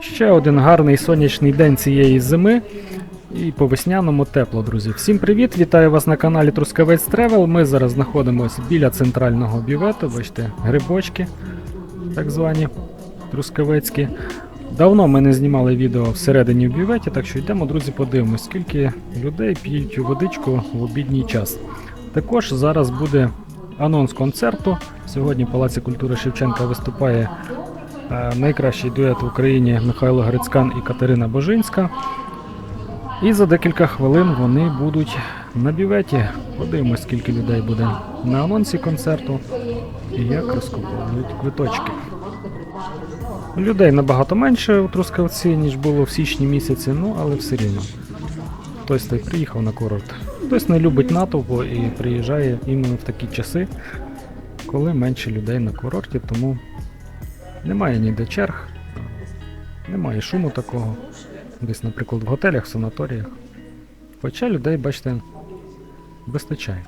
Ще один гарний сонячний день цієї зими. І по весняному тепло, друзі. Всім привіт! Вітаю вас на каналі Трускавець Тревел. Ми зараз знаходимося біля центрального бювету. Бачите, грибочки, так звані трускавецькі. Давно ми не знімали відео всередині в бюветі, так що йдемо, друзі, подивимось, скільки людей п'ють водичку в обідній час. Також зараз буде анонс концерту. Сьогодні в Палаці культури Шевченка виступає найкращий дует в Україні Михайло Грицькан і Катерина Божинська. І за декілька хвилин вони будуть на бюветі. Подивимось, скільки людей буде на анонсі концерту і як розкуповують квиточки. Людей набагато менше у Трускавці, ніж було в січні місяці, ну але все рівно. Хтось та й приїхав на курорт. Хтось не любить натовпу і приїжджає іменно в такі часи, коли менше людей на курорті, тому немає ніде черг, немає шуму такого. Десь, наприклад, в готелях, в санаторіях. Хоча людей, бачите, вистачає.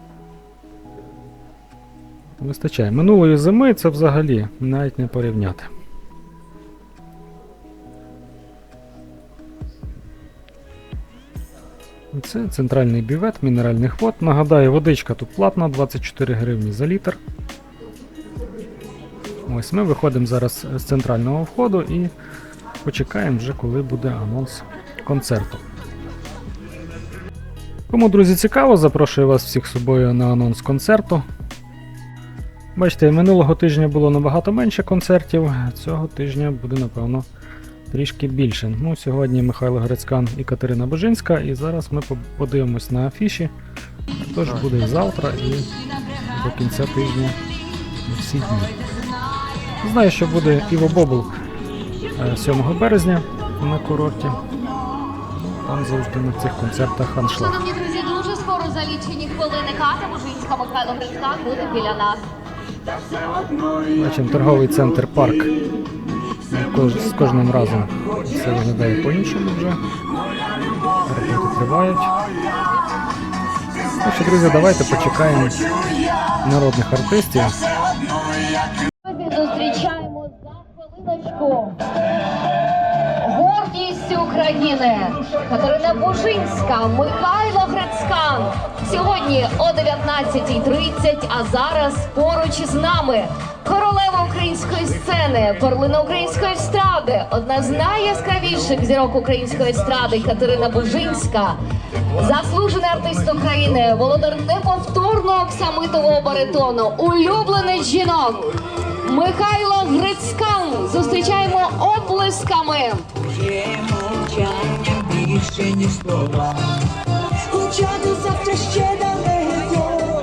Вистачає. Минулої зими це взагалі навіть не порівняти. Це центральний бювет мінеральних вод. Нагадаю, водичка тут платна, 24 гривні за літр. Ось ми виходимо зараз з центрального входу і почекаємо вже, коли буде анонс концерту. Кому, друзі, цікаво, запрошую вас всіх з собою на анонс концерту. Бачите, минулого тижня було набагато менше концертів, цього тижня буде, напевно, трішки більше. Ну, сьогодні Михайло Грицькан і Катерина Божинська, і зараз ми подивимось на афіші. Хто ж буде завтра і до кінця тижня всі дні. Знаю, що буде Іво Бобл е, 7 березня на курорті. Там завжди на цих концертах аншлаг. Шановні друзі, дуже скоро за лічені хвилини Ката Бужинська Михайло Грицькан буде біля нас. Бачимо торговий центр парк. Кож- З кожним разом все виглядає по-іншому вже. Роботи тривають. Ну що, друзі, давайте почекаємо народних артистів. України Катерина Бужинська, Михайло Грацькан. Сьогодні о 19.30, а зараз поруч із нами королева української сцени, перлина української естради, одна з найяскравіших зірок української естради Катерина Бужинська. Заслужений артист України, володар неповторного оксамитового баритону, улюблений жінок. Михайло Грицькан зустрічаємо оплесками. Мовчання більше ніж слова. Хоча до завтра ще далеко.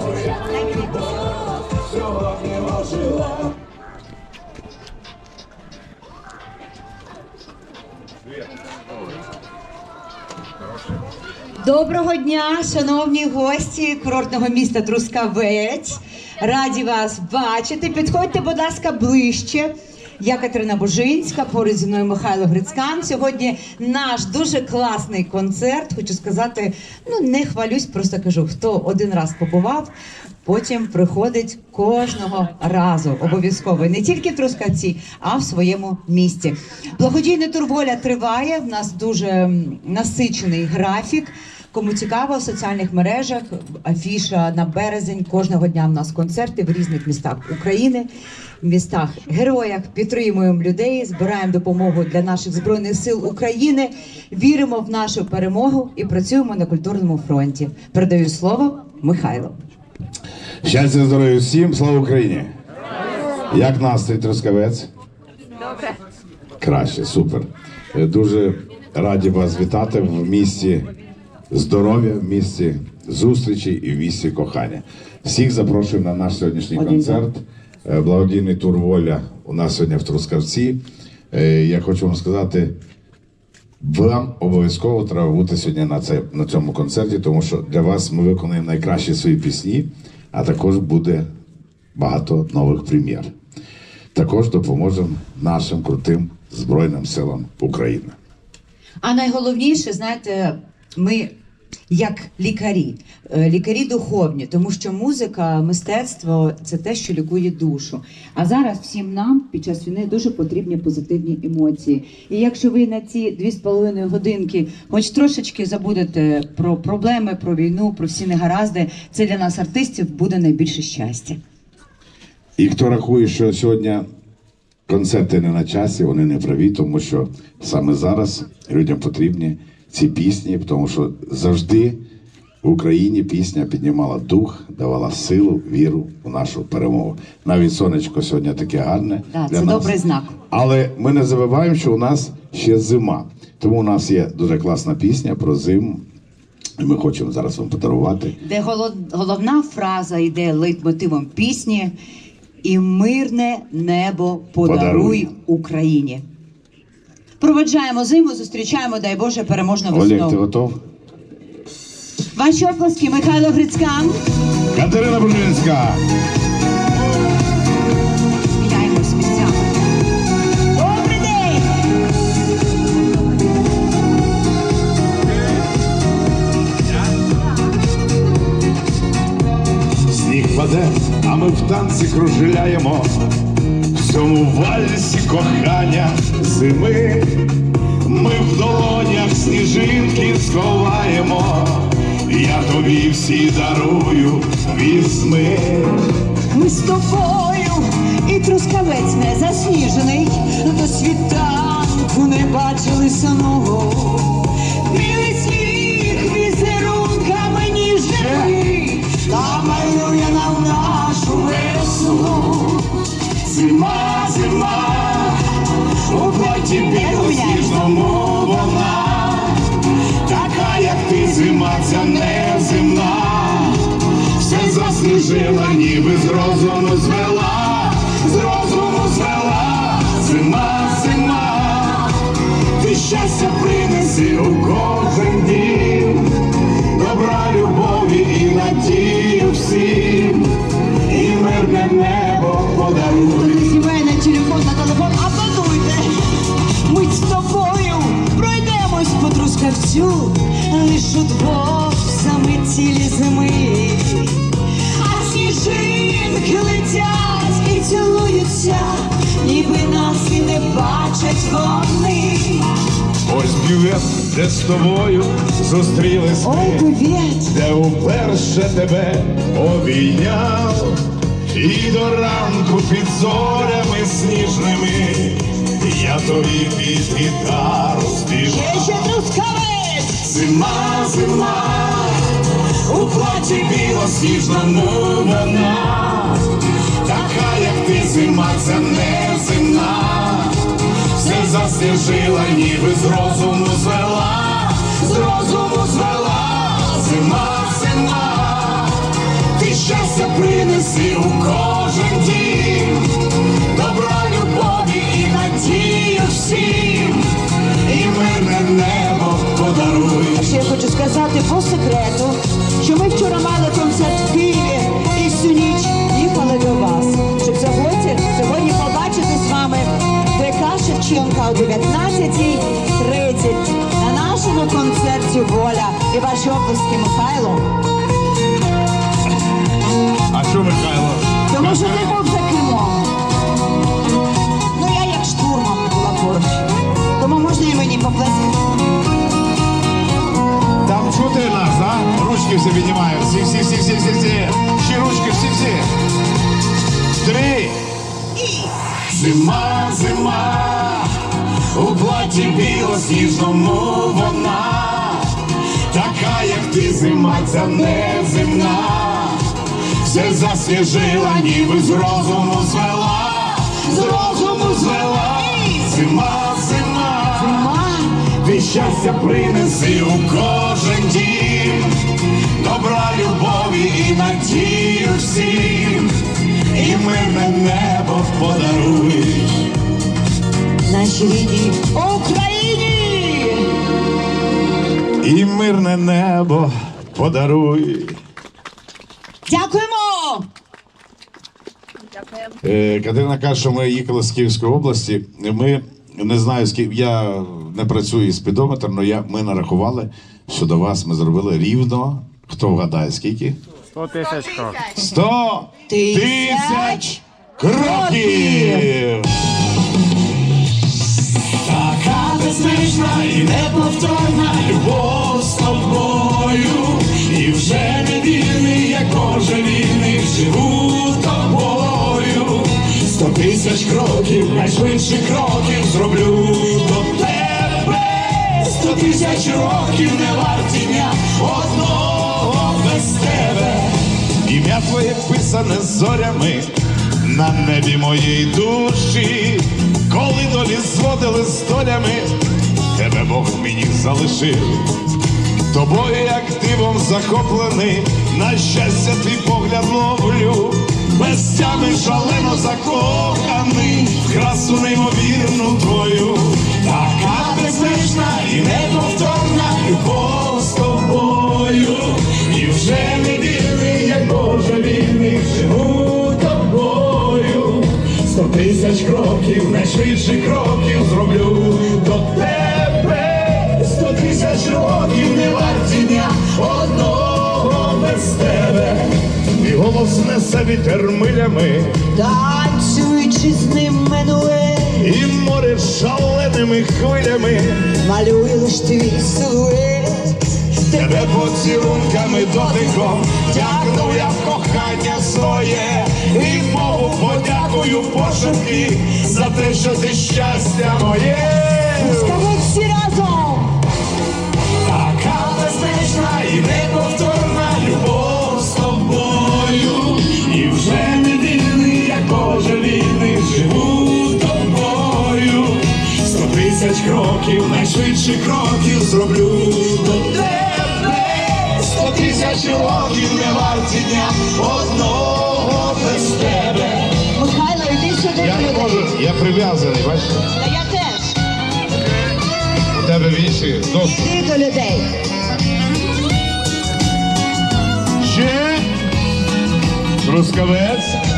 Моя любов сьогодні ожила. Доброго дня, шановні гості курортного міста Трускавець. Раді вас бачити. Підходьте, будь ласка, ближче. Я Катерина Божинська, поруч зі мною Михайло Грицькан. Сьогодні наш дуже класний концерт. Хочу сказати, ну не хвалюсь, просто кажу, хто один раз побував, потім приходить кожного разу. Обов'язково не тільки в Трускавці, а в своєму місті. Благодійний турболя триває. В нас дуже насичений графік. Кому цікаво в соціальних мережах, афіша на березень. Кожного дня в нас концерти в різних містах України, в містах героях. Підтримуємо людей, збираємо допомогу для наших збройних сил України. Віримо в нашу перемогу і працюємо на культурному фронті. Передаю слово Михайлу. Щастя, здоров'я всім, слава Україні! Як настрій Трускавець? Добре. Краще, супер. Е, Дуже раді вас вітати в місті здоров'я, в місті зустрічі і в місті кохання. Всіх запрошуємо на наш сьогоднішній концерт. Е, Благодійний тур воля у нас сьогодні в Трускавці. Е, Я хочу вам сказати, вам обов'язково треба бути сьогодні на, це, на цьому концерті, тому що для вас ми виконуємо найкращі свої пісні, а також буде багато нових прем'єр. Також допоможемо нашим крутим Збройним силам України. А найголовніше, знаєте, ми як лікарі, е, лікарі духовні, тому що музика, мистецтво це те, що лікує душу. А зараз всім нам під час війни дуже потрібні позитивні емоції. І якщо ви на ці дві з половиною годинки, хоч трошечки забудете про проблеми, про війну, про всі негаразди, це для нас, артистів, буде найбільше щастя. І хто рахує, що сьогодні концерти не на часі, вони не праві, тому що саме зараз людям потрібні ці пісні, тому що завжди в Україні пісня піднімала дух, давала силу, віру у нашу перемогу. Навіть сонечко сьогодні таке гарне. Да, для це нас. добрий знак. Але ми не забуваємо, що у нас ще зима. Тому у нас є дуже класна пісня про зиму. І ми хочемо зараз вам подарувати. де голод- головна фраза йде лейтмотивом пісні і мирне небо подаруй, Подаруй. Україні. Проведжаємо зиму, зустрічаємо, дай Боже, переможну Олег, ти готов? Ваші оплески, Михайло Грицькан. Катерина Бружинська! Міняємось місцями. Добрий день! Сніг паде, а ми в танці кружляємо. Цьому вальсі кохання зими. Ми в долонях сніжинки сховаємо. Я тобі всі дарую візьми. Ми з тобою і трускавець не засніжений, до світанку не бачили самого. Білий сніг візерунками та малює нам нашу весну. Зима, зима, у плоті білосніжному вона, така, як ти зима, ця неземна, все засніжила, ніби з розуму звела, з розуму звела, зима, зима, ти щастя принеси у кожен дім, добра любові і надію всім, і мирне небо подаруй. Сімейний телефон на телефон, аплодуйте. Ми з тобою пройдемось по трускавцю, лиш удвох саме цілі зими. А сніжинки летять і цілуються, ніби нас і не бачать вони. Ось бювет, де з тобою зустрілись Ой, ми, де уперше тебе обійняв, і до ранку під зорями сніжними я тобі під гітару трускавець! Зима, зима, у платі білосніжному вона, така, як ти зима, це не зима, все засніжила, ніби з розуму звела, з розуму щастя принеси у кожен дім, добра любові і надію всім, і мирне небо подаруй. Ще я хочу сказати по секрету, що ми вчора мали концерт в Києві і всю ніч їхали до вас, щоб сьогодні, сьогодні побачити з вами ДК Шевченка о 19.30 на нашому концерті Воля і ваші оплески Михайло. Що, Михайло? Тому що ти був за кермом. Ну я як штурмом була поруч. Тому можна і мені поплескати. Там чути нас, а? Ручки всі піднімають. Всі, всі, всі, всі, всі, всі. Ще ручки, всі, всі. Три. Зима, зима, у платі білосніжному вона, така, як ти зима, ця неземна, все засніжила, ніби з розуму звела, з розуму звела, зима, зима, Ма, ти щастя принеси у кожен дім, добра любові і надію всім, і мирне небо подаруй. нашій рідній Україні! І мирне небо подаруй. Дякуємо! Е, Катерина каже, що ми їхали з Київської області. Ми не знаю, скільки я не працюю з спідометром, але я, ми нарахували що до вас ми зробили рівно. Хто вгадає, скільки? 100 тисяч кроків. 100 Тисяч кроків! Така безмежна і неповторна любов з тобою, і вже не вільний, як Боже вільний, живу тобою. Сто тисяч кроків, найшвидших кроків зроблю до тебе. Сто тисяч років не варті дня одного без тебе. Ім'я твоє писане зорями на небі моєї душі, коли долі зводили з долями, тебе Бог мені залишив. Тобою, як дивом захоплений, на щастя твій погляд ловлю, без тями шалено закоханий, в красу неймовірну твою. Така безмежна і неповторна любов з тобою, і вже не вільний, як Боже вільний, живу тобою. Сто тисяч кроків, найшвидших кроків зроблю хвилями. малює лиш твій силует. Тебе поцілунками дотиком тягну я в кохання своє, і Богу подякую пошепки за те, що ти щастя моє. Скажи всі разом! Зроблю до тебе. Сто тисяч років не варті дня одного без тебе. Михайло, іди сюди Я не можу, я прив'язаний, бачиш? Та я теж. У тебе віші досить. Іди до людей. Ще Трускавець.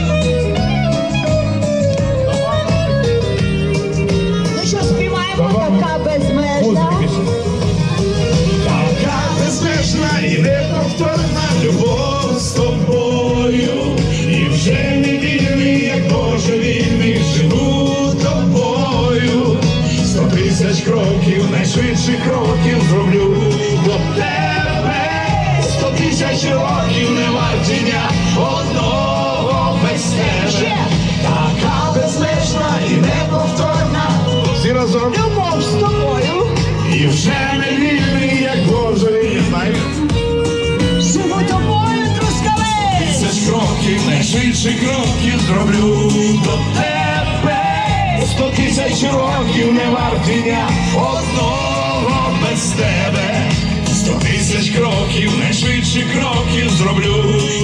Найшвидших кроків зроблю до тебе. Сто тисяч років не варті дня одного без тебе. Сто тисяч кроків, найшвидших кроків зроблю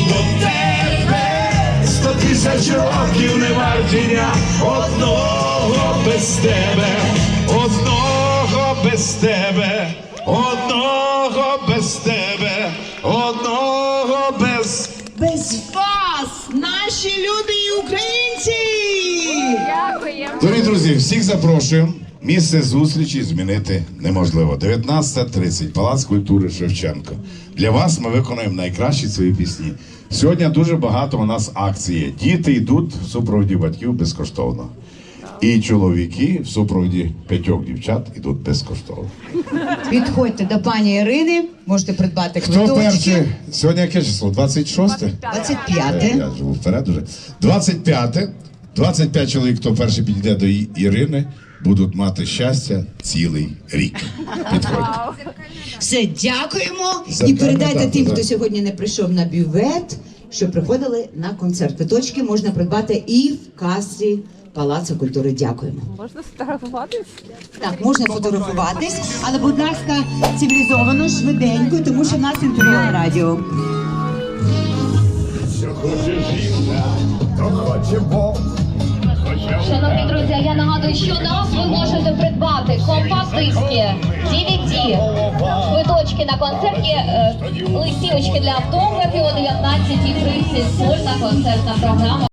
до тебе. Сто тисяч років не варті дня одного без тебе. Одного без тебе, одного без тебе, наші люди і українці. Дорогі друзі, всіх запрошуємо. Місце зустрічі змінити неможливо. 19.30, Палац культури Шевченко. Для вас ми виконуємо найкращі свої пісні. Сьогодні дуже багато у нас акцій. є. Діти йдуть в супроводі батьків безкоштовно. І чоловіки в супроводі п'ятьох дівчат йдуть безкоштовно. Підходьте до пані Ірини, можете придбати Хто перший? Сьогодні яке число? 26? 25. Я живу вперед уже. 25. 25 чоловік, хто перший підійде до Ірини, будуть мати щастя цілий рік. Підходьте. Все, дякуємо. І передайте тим, хто сьогодні не прийшов на бювет, що приходили на концерт. Квиточки можна придбати і в касі Палацу культури. Дякуємо. Можна сфотографуватись? Так, можна фотографуватись, але, будь ласка, цивілізовано, швиденько, тому що в нас інтерв'ю радіо. Шановні друзі, я нагадую, що нас ви можете придбати компакт-диски, DVD, квиточки на концерт, є е, листівочки для автографів о 19.30, сольна концертна програма.